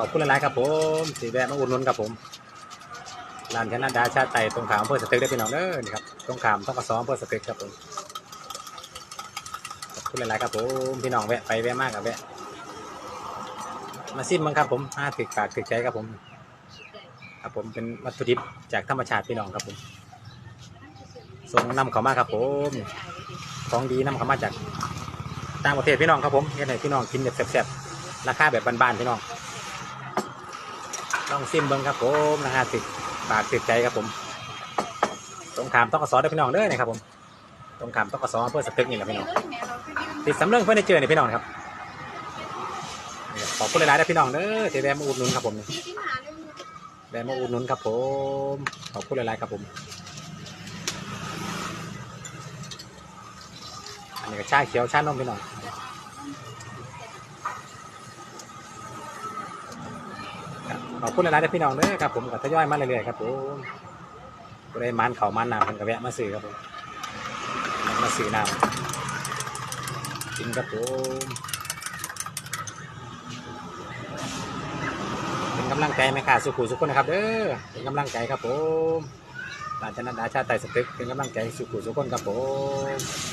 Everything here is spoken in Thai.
อบคุณหลายๆครับผมสีแวะมาอุดหนุนครับผมร้านชนะดาชาติไต่ตรงขามอำเภอสตึกได้พี่น้องเด้อนี่ครับตรงขามต้องกระสออำเภอสตึกครับผมขอบคุณหลายๆครับผมพี่น้องแวะไปแวะมากกับแวะมาซิมมั้งครับผมห้าถึกปากถึกใจครับผม ครับผมเป็นวัตถุดิบจากธรรมชาติพี่น้องครับผมส่งนำเขามาครับผมของดีนำเขามาจากต่างประเทศพี่น้องครับผมเฮ็ดให้พี่น้องกินแบบแซ่บๆราคาแบบบานๆพี่น้อง ต้องซิมเบิ้งครับผมนะฮะติดปากติดใจครับผมตรงขามต้องกระสอได้พี่น้องเด้อนะครับผมตรงขามต้องกระสอเพื่อสตึกนี่แหละพี่น้องติดสำเริงเพื่อได้เจอเนี่ยพี่น้องครับขอบคุณหลายๆนะพี่น้องเด้อที่แวะมาอุดหนุนครับผมแวะมาอุดหนุนครับผมขอบคุณหลายๆครับผมอันนี้ก็ชาเขียวชานมพี่น้อง ขอบคุณหลายๆนะพี่น้องเด้อครับผมก็ทยอยมาเรื่อยๆครับผมก็ได้มันเขามันน้ำมันก็แวะมาซื้อครับผมมาซื้อน้ำกินครับผมเป็นกำลังใจไหมค่ะสุขุสุขคนนะครับเด้อเป็นกำลังใจครับผมหลานชนะดาชาไต่สตึกเป็นกำลังใจสุขุสุขคนครับผม